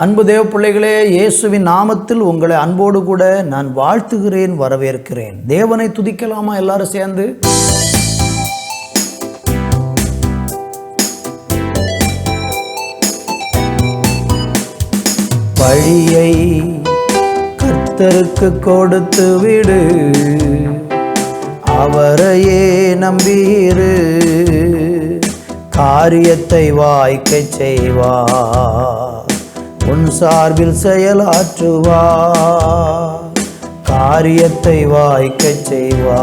அன்பு தேவ பிள்ளைகளே இயேசுவின் நாமத்தில் உங்களை அன்போடு கூட நான் வாழ்த்துகிறேன் வரவேற்கிறேன். தேவனை துதிக்கலாமா எல்லாரும் சேர்ந்து? பழியை கர்த்தருக்கு கொடுத்து விடு. அவரையே நம்பீரு. காரியத்தை வாய்க்கச் செய்வார். உன் சார்பில் செயலாற்றுவா காரியத்தை வாய்க்கச் செய்வா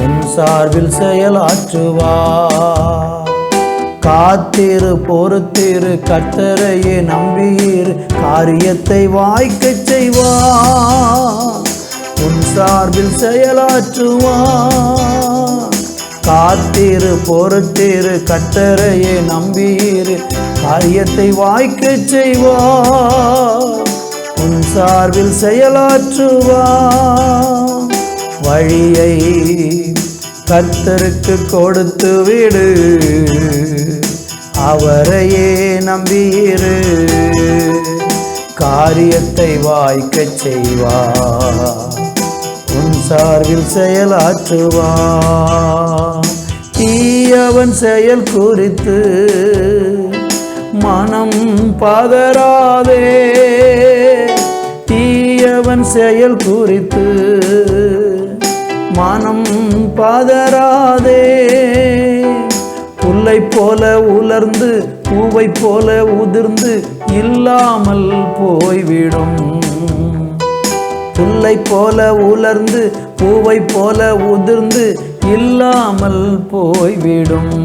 உன் சார்பில் செயலாற்றுவா காத்திரு பொறுத்திரு கத்தரையே நம்பீர் காரியத்தை வாய்க்கச் செய்வா உன் சார்பில் செயலாற்றுவார். காத்திரு பொறுத்திரு கட்டரையே நம்பீர் காரியத்தை வாய்க்கச் செய்வார். உன் சார்பில் செயலாற்றுவார். வழியை கத்தருக்கு கொடுத்து விடு. அவரையே நம்பியிரு காரியத்தை வாய்க்கச் செய்வார். உன் சார்பில் செயலாற்றுவார். தீயவன் செயல் குறித்து மனம் பதறாதே. தீயவன் செயல் குறித்து மனம் பதறாதே. புல்லை போல உலர்ந்து பூவை போல உதிர்ந்து இல்லாமல் போய்விடும். புல்லை போல உலர்ந்து பூவை போல உதிர்ந்து இல்லாமல் போய்விடும்.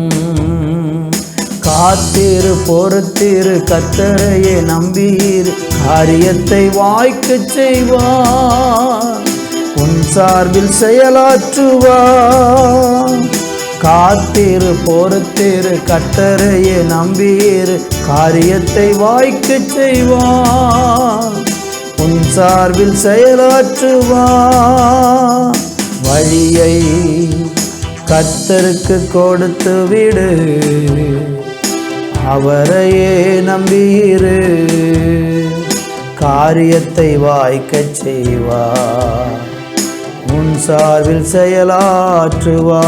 காத்திரு பொறுத்திரு கத்தரையே நம்பீர். காரியத்தை வாய்க்கச் செய்வார். உன் சார்பில் செயலாற்றுவார். காத்திரு பொறுத்திரு கத்தரையே நம்பீர். காரியத்தை வாய்க்கச் செய்வார். உன் சார்பில் செயலாற்றுவார். வழியை கத்தருக்கு கொடுத்து விடு. அவரையே நம்பியிரு காரியத்தை வாய்க்கச் செய்வார் உன் சார்பில் செயலாற்றுவா.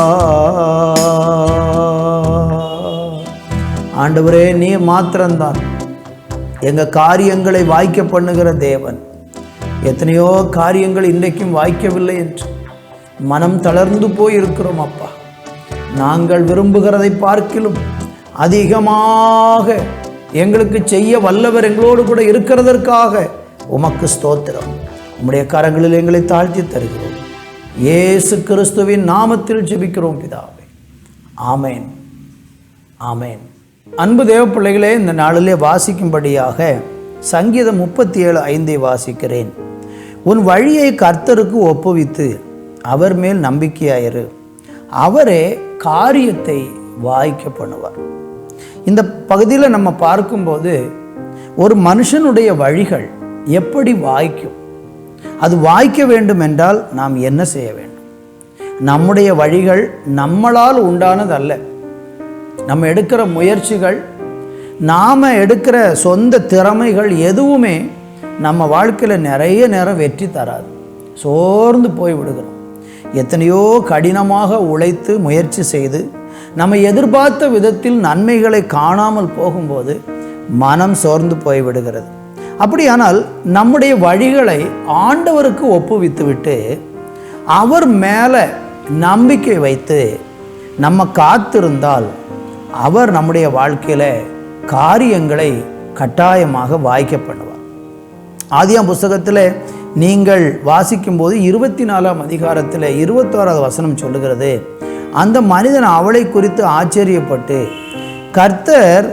ஆண்டவரே நீ மாத்திரம்தான். எங்கள் காரியங்களை வாய்க்க பண்ணுகிற தேவன். எத்தனையோ காரியங்கள் இன்றைக்கும் வாய்க்கவில்லை என்று மனம் தளர்ந்து போய் இருக்கிறோம் அப்பா. நாங்கள் விரும்புகிறதை பார்க்கிலும் அதிகமாக எங்களுக்கு செய்ய வல்லவர் எங்களோடு கூட இருக்கிறதற்காக உமக்கு ஸ்தோத்திரம். உம்முடைய கரங்களில் எங்களை தாழ்த்தி தருகிறோம். இயேசு கிறிஸ்துவின் நாமத்தில் ஜெபிக்கிறோம் பிதாவே. ஆமேன். ஆமேன். அன்பு தேவ பிள்ளைகளே இந்த நாளிலே வாசிக்கும்படியாக சங்கீதம் முப்பத்தி ஏழு ஐந்தை வாசிக்கிறேன். உன் வழியை கர்த்தருக்கு ஒப்புவித்து அவர் மேல் நம்பிக்கையாயிரு. அவரே காரியத்தை வாய்க்க பண்ணுவார் இந்த பகுதியில் நம்ம பார்க்கும்போது ஒரு மனுஷனுடைய வழிகள் எப்படி வாய்க்கும்? அது வாய்க்க வேண்டும் என்றால் நாம் என்ன செய்ய வேண்டும்? நம்முடைய வழிகள் நம்மளால் உண்டானதல்ல. நம்ம எடுக்கிற முயற்சிகள் நாம் எடுக்கிற சொந்த திறமைகள் எதுவுமே நம்ம வாழ்க்கையில் நிறைய நேரம் வெற்றி தராது. சோர்ந்து போய் விடுகிறோம். எத்தனையோ கடினமாக உழைத்து முயற்சி செய்து நம்ம எதிர்பார்த்த விதத்தில் நன்மைகளை காணாமல் போகும்போது மனம் சோர்ந்து போய் விடுகிறது அப்படியானால் நம்முடைய வழிகளை ஆண்டவருக்கு ஒப்புவித்துவிட்டு அவர் மேலே நம்பிக்கை வைத்து நம்ம காத்திருந்தால் அவர் நம்முடைய வாழ்க்கையில் காரியங்களை கட்டாயமாக வாய்க்க பண்ணுவார். ஆதியாம் புஸ்தகத்தில் நீங்கள் வாசிக்கும்போது இருபத்தி நாலாம் அதிகாரத்தில் இருபத்தோராவது வசனம் சொல்லுகிறது. அந்த மனிதன் அவளை குறித்து ஆச்சரியப்பட்டு கர்த்தர்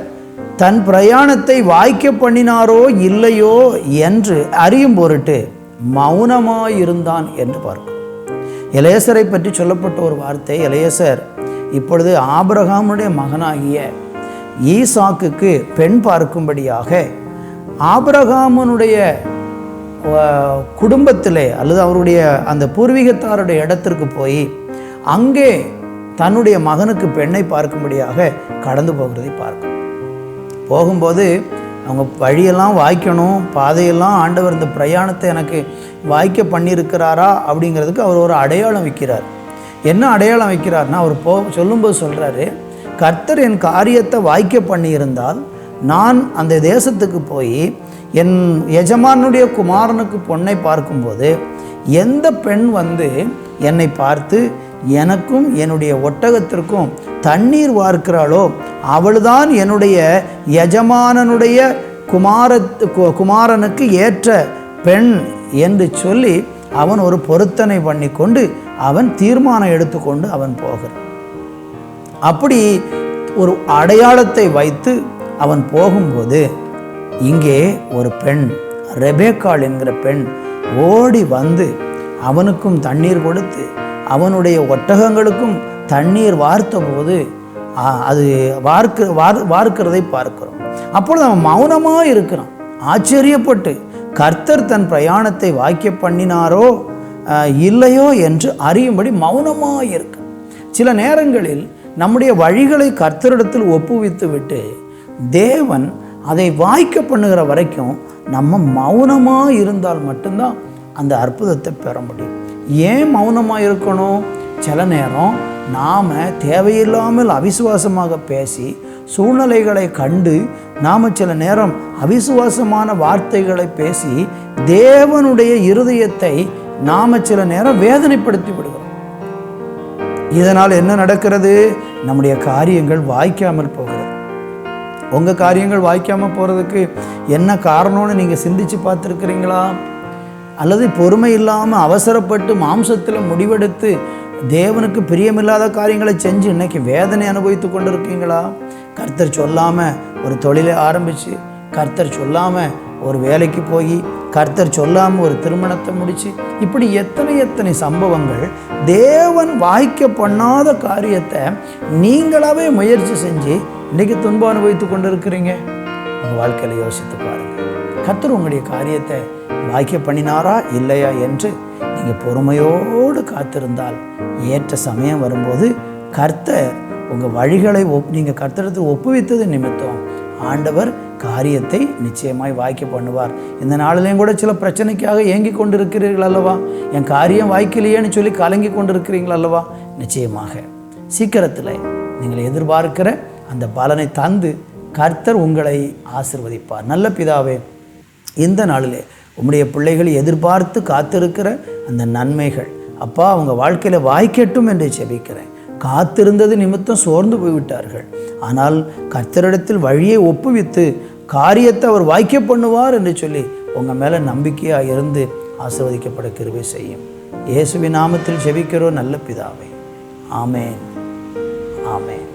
தன் பிரயாணத்தை வாய்க்க பண்ணினாரோ இல்லையோ? என்று அறியும் பொருட்டு மௌனமாயிருந்தான் என்று பார்க்கும் இளையசரை பற்றி சொல்லப்பட்ட ஒரு வார்த்தை இளையசர் இப்பொழுது ஆபிரகாமுடைய மகனாகிய ஈசாக்குக்கு பெண் பார்க்கும்படியாக ஆபிரகாமனுடைய குடும்பத்திலே அல்லது அவருடைய அந்த பூர்வீகத்தாருடைய இடத்திற்கு போய் அங்கே தன்னுடைய மகனுக்கு பெண்ணை பார்க்கும்படியாக கடந்து போகிறதை பார்க்கும். போகும்போது அவங்க வழியெல்லாம் வாய்க்கணும் பாதையெல்லாம் ஆண்டவர் இந்த பிரயாணத்தை எனக்கு வாய்க்க பண்ணியிருக்கிறாரா அப்படிங்கிறதுக்கு அவர் ஒரு அடையாளம் வைக்கிறார். என்ன அடையாளம் வைக்கிறார்னா அவர் போ சொல்லும்போது சொல்கிறாரு கர்த்தர் என் காரியத்தை வாய்க்க பண்ணியிருந்தால் நான் அந்த தேசத்துக்கு போய் என் எஜமானுடைய குமாரனுக்கு பொண்ணை பார்க்கும்போது எந்த பெண் வந்து என்னை பார்த்து எனக்கும் என்னுடைய ஒட்டகத்திற்கும் தண்ணீர் வார்க்கிறாளோ அவள்தான் என்னுடைய எஜமானனுடைய குமாரத்து குமாரனுக்கு ஏற்ற பெண் என்று சொல்லி அவன் ஒரு பொருத்தனை பண்ணி கொண்டு அவன் தீர்மானம் எடுத்துக்கொண்டு அவன் போகிறான். அப்படி ஒரு அடையாளத்தை வைத்து அவன் போகும்போது இங்கே ஒரு பெண் ரெபேக்கால் என்கிற பெண் ஓடி வந்து அவனுக்கும் தண்ணீர் கொடுத்து அவனுடைய ஒட்டகங்களுக்கும் தண்ணீர் வார்த்தபோது அது வார்க்க வார் வார்க்கிறதை பார்க்கிறோம். அப்பொழுது அவன் மௌனமாக இருக்கிறான். ஆச்சரியப்பட்டு கர்த்தர் தன் பிரயாணத்தை வாக்கிய பண்ணினாரோ இல்லையோ என்று அறியும்படி மௌனமாக இருக்கு. சில நேரங்களில் நம்முடைய வழிகளை கர்த்தரிடத்தில் ஒப்புவித்து விட்டு தேவன் அதை வாய்க்க பண்ணுகிற வரைக்கும் நம்ம மௌனமாக இருந்தால் மட்டும்தான் அந்த அற்புதத்தை பெற முடியும். ஏன் மௌனமாக இருக்கணும்? சில நேரம் நாம் தேவையில்லாமல் அவிசுவாசமாக பேசி சூழ்நிலைகளை கண்டு நாம் சில நேரம் அவிசுவாசமான வார்த்தைகளை பேசி தேவனுடைய இருதயத்தை நாம் சில நேரம் வேதனைப்படுத்தி விடுகிறோம். இதனால் என்ன நடக்கிறது? நம்முடைய காரியங்கள் வாய்க்காமல் போகிறது. உங்கள் காரியங்கள் வாய்க்காமல் போகிறதுக்கு என்ன காரணம்னு நீங்கள் சிந்திச்சு பார்த்துருக்குறீங்களா? அல்லது பொறுமை இல்லாமல் அவசரப்பட்டு மாம்சத்தில் முடிவெடுத்து தேவனுக்கு பிரியமில்லாத காரியங்களை செஞ்சு இன்னைக்கு வேதனை அனுபவித்து கொண்டு இருக்கீங்களா கர்த்தர் சொல்லாமல் ஒரு தொழிலை ஆரம்பித்து கர்த்தர் சொல்லாமல் ஒரு வேலைக்கு போய் கர்த்தர் சொல்லாமல் ஒரு திருமணத்தை முடித்து இப்படி எத்தனை எத்தனை சம்பவங்கள் தேவன் வாய்க்க பண்ணாத காரியத்தை நீங்களாவே முயற்சி செஞ்சு இன்னைக்கு துன்பம் அனுபவித்து கொண்டு இருக்கிறீங்க உங்கள் வாழ்க்கையில் யோசித்து பாருங்கள் கர்த்தர் உங்களுடைய காரியத்தை வாய்க்க பண்ணினாரா இல்லையா என்று நீங்கள் பொறுமையோடு காத்திருந்தால் ஏற்ற சமயம் வரும்போது கர்த்தர் உங்கள் வழிகளை ஒப் நீங்கள் கர்த்தரத்தில் ஒப்புவித்தது நிமித்தம் ஆண்டவர் காரியத்தை நிச்சயமாய் வாய்க்க பண்ணுவார். இந்த நாளிலையும் கூட சில பிரச்சனைக்காக ஏங்கி கொண்டு இருக்கிறீர்கள் அல்லவா? என் காரியம் வாய்க்கலையேன்னு சொல்லி கலங்கி கொண்டிருக்கிறீர்கள் அல்லவா? நிச்சயமாக. சீக்கிரத்தில் நீங்கள் எதிர்பார்க்கிற அந்த பலனை தந்து கர்த்தர் உங்களை ஆசிர்வதிப்பார். நல்ல பிதாவே இந்த நாளிலே உம்முடைய பிள்ளைகள் எதிர்பார்த்து காத்திருக்கிற அந்த நன்மைகள். அப்பா அவங்க வாழ்க்கையில் வாய்க்கட்டும் என்று செபிக்கிறேன் காத்திருந்தது நிமித்தம் சோர்ந்து போய்விட்டார்கள். ஆனால் கத்தரிடத்தில் வழியை ஒப்புவித்து காரியத்தை அவர் வாய்க்க பண்ணுவார் என்று சொல்லி உங்கள் மேலே நம்பிக்கையாக இருந்து ஆசிர்வதிக்கப்பட கிருபை செய்யும். இயேசுவி நாமத்தில் செபிக்கிறோம் நல்ல பிதாவை. ஆமேன். ஆமேன்.